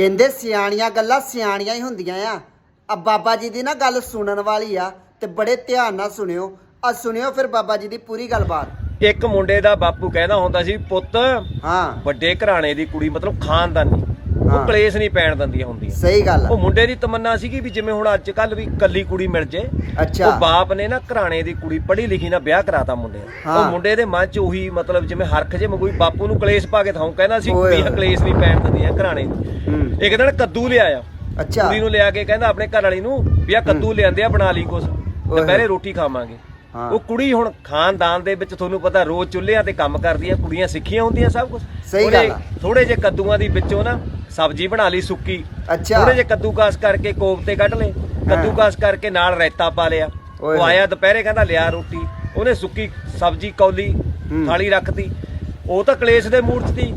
ਕਹਿੰਦੇ ਸਿਆਣੀਆਂ ਗੱਲਾਂ ਸਿਆਣੀਆਂ ਹੀ ਹੁੰਦੀਆਂ ਆ। ਆ ਬਾਬਾ ਜੀ ਦੀ ਨਾ ਗੱਲ ਸੁਣਨ ਵਾਲੀ ਆ ਤੇ ਬੜੇ ਧਿਆਨ ਨਾਲ ਸੁਣਿਓ। ਆ ਸੁਣਿਓ ਫਿਰ ਬਾਬਾ ਜੀ ਦੀ ਪੂਰੀ ਗੱਲਬਾਤ। ਇੱਕ ਮੁੰਡੇ ਦਾ ਬਾਪੂ ਕਹਿੰਦਾ ਹੁੰਦਾ ਸੀ ਪੁੱਤ ਹਾਂ। ਵੱਡੇ ਘਰਾਣੇ ਦੀ ਕੁੜੀ ਮਤਲਬ ਖਾਨਦਾਨੀ। ਉਹ ਕਲੇਸ਼ ਨਹੀਂ ਪੈਣ ਦਿੰਦੀਆਂ ਹੁੰਦੀਆਂ। ਸਹੀ ਗੱਲ ਉਹ ਮੁੰਡੇ ਦੀ ਤਮੰਨਾ ਸੀਗੀ ਵੀ ਜਿਵੇਂ ਹੁਣ ਅੱਜ ਕੱਲ ਵੀ ਕੱਲੀ ਕੁੜੀ ਮਿਲ ਜੇ ਅੱਛਾ। ਉਹ ਬਾਪ ਨੇ ਨਾ ਘਰਾਣੇ ਦੀ ਕੁੜੀ ਪੜ੍ਹੀ ਲਿਖੀ ਨਾਲ ਵਿਆਹ ਕਰਾਤਾ ਮੁੰਡੇ। ਉਹ ਮੁੰਡੇ ਦੇ ਮਨ 'ਚ ਉਹੀ ਮਤਲਬ ਜਿਵੇਂ ਹਰਖ ਜੇ ਮਗੂਈ ਬਾਪੂ ਨੂੰ ਕਲੇਸ਼ ਪਾ ਕੇ ਥਾਉ ਕਹਿੰਦਾ ਸੀ ਹੋਏ। ਕਲੇਸ਼ ਨਹੀਂ ਪੈਣ ਦਿੰਦੀਆਂ ਘਰਾਣੇ ਦੀ ਇੱਕ ਦਿਨ ਕੱਦੂ ਲਿਆਇਆ। ਅੱਛਾ। ਕੁੜੀ ਨੂੰ ਲਿਆ ਕੇ ਕਹਿੰਦਾ ਆਪਣੇ ਘਰ ਵਾਲੀ ਨੂੰ ਵੀ ਆ ਕੱਦੂ ਲਿਆਂਦੇ ਆ ਬਣਾ ਲਈ ਕੁਛ। ਦੁਪਹਿਰੇ ਰੋਟੀ ਖਾਵਾਂਗੇ। ਉਹ ਕੁੜੀ ਹੁਣ ਖਾਨਦਾਨ ਦੇ ਵਿੱਚ ਤੁਹਾਨੂੰ ਪਤਾ ਰੋਜ਼ ਚੁੱਲ੍ਹਿਆਂ ਤੇ ਕੰਮ ਕਰਦੀਆਂ ਕੁੜੀਆਂ ਸਿੱਖੀਆਂ ਹੁੰਦੀਆਂ ਸਭ ਕੁਝ ਸਹੀ ਗੱਲ। ਥੋੜੇ ਜੇ ਕੱਦੂਆਂ ਦੀ ਵਿੱਚੋਂ ਨਾ ਸਬਜ਼ੀ ਬਣਾ ਲਈ ਸੁੱਕੀ। ਅੱਛਾ। ਥੋੜੇ ਜੇ ਕੱਦੂਕਾਸ ਕਰਕੇ ਕੋਫਤੇ ਕੱਢ ਲਏ। ਕੱਦੂਕਾਸ ਕਰਕੇ ਨਾਲ ਰਾਇਤਾ ਪਾ ਲਿਆ। ਉਹ ਆਇਆ ਦੁਪਹਿਰੇ ਕਹਿੰਦਾ ਲਿਆ ਰੋਟੀ। ਉਹਨੇ ਸੁੱਕੀ ਸਬਜ਼ੀ ਕੌਲੀ। ਥਾਲੀ ਰੱਖਤੀ। ਉਹ ਤਾਂ ਕਲੇਸ਼ ਦੇ ਮੂਡ 'ਚ ਸੀ।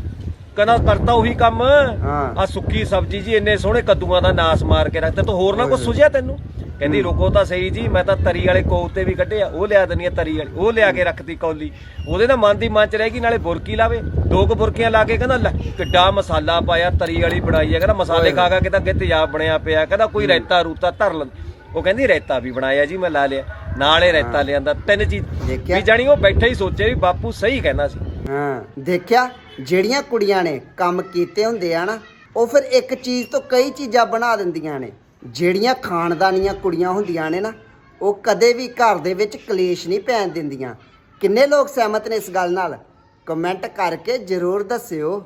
ਕਹਿੰਦਾ ਕਰਤਾ ਉਹੀ ਕੰਮ। ਹਾਂ। ਆ ਸੁੱਕੀ ਸਬਜ਼ੀ ਜੀ ਇੰਨੇ ਸੋਹਣੇ ਕੱਦੂਆਂ ਦਾ ਨਾਸ ਮਾਰ ਕੇ ਰੱਖਤੇ। ਤੂੰ ਹੋਰ ਨਾ ਕੁਝ ਸੁਝਿਆ ਤੈਨੂੰ? ਕਹਿੰਦੀ ਰੁਕੋ ਤਾਂ ਸਹੀ ਜੀ ਮੈਂ ਤਾਂ ਤਰੀ ਵਾਲੇ ਕੋਫਤੇ ਵੀ ਕੱਢੇ ਆ। ਉਹ ਲਿਆ ਦਨੀ ਆ ਤਰੀ ਵਾਲੀ ਉਹ ਲਿਆ ਕੇ ਰੱਖਤੀ ਕੌਲੀ। ਉਹਦੇ ਨਾਲ ਮਨ ਦੀ ਮਨ ਚ ਰਹਿ ਗਈ ਨਾਲੇ ਬੁਰਕੀ ਲਾਵੇ। ਦੋ ਕੁ ਬੁਰਕੀਆਂ ਲਾ ਕੇ ਕਹਿੰਦਾ ਲੈ ਕਿੱਡਾ ਮਸਾਲਾ ਪਾਇਆ ਤਰੀ ਵਾਲੀ ਬਣਾਈ ਆ। ਕਹਿੰਦਾ ਮਸਾਲੇ ਖਾ ਖਾ ਕੇ ਤਾਂ ਅੱਗੇ ਤੇਜ਼ਾਬ ਬਣਿਆ ਪਿਆ। ਕਹਿੰਦਾ ਕੋਈ ਰਾਇਤਾ ਰੂਤਾ ਧਰ ਲੈ ਉਹ ਕਹਿੰਦੀ ਰਾਇਤਾ ਵੀ ਬਣਾਇਆ ਜੀ ਮੈਂ ਲਾ ਲਿਆ। ਨਾਲੇ ਰਾਇਤਾ ਲਿਆਂਦਾ। ਤਿੰਨ ਚੀਜ਼ ਦੇਖਿਆ? ਵੀ ਜਾਣੀ ਉਹ ਬੈਠਾ ਹੀ ਸੋਚੇ ਵੀ ਬਾਪੂ ਸਹੀ ਕਹਿੰਦਾ ਸੀ। ਹਾਂ। ਦੇਖਿਆ, ਜਿਹੜੀਆਂ ਕੁੜੀਆਂ ਨੇ ਕੰਮ ਕੀਤੇ ਹੁੰਦੇ ਆ ਨਾ, ਉਹ ਫਿਰ ਇੱਕ ਚੀਜ਼ ਤੋਂ ਕਈ ਚੀਜ਼ਾਂ ਬਣਾ ਦਿੰਦੀਆਂ ਨੇ। ਜਿਹੜੀਆਂ ਖਾਨਦਾਨੀਆਂ ਕੁੜੀਆਂ ਹੁੰਦੀਆਂ ਨੇ ਨਾ, ਉਹ ਕਦੇ ਵੀ ਘਰ ਦੇ ਵਿੱਚ ਕਲੇਸ਼ ਨਹੀਂ ਪੈਣ ਦਿੰਦੀਆਂ। ਕਿੰਨੇ ਲੋਕ ਸਹਿਮਤ ਨੇ ਇਸ ਗੱਲ ਨਾਲ? ਕਮੈਂਟ ਕਰਕੇ ਜ਼ਰੂਰ ਦੱਸਿਓ।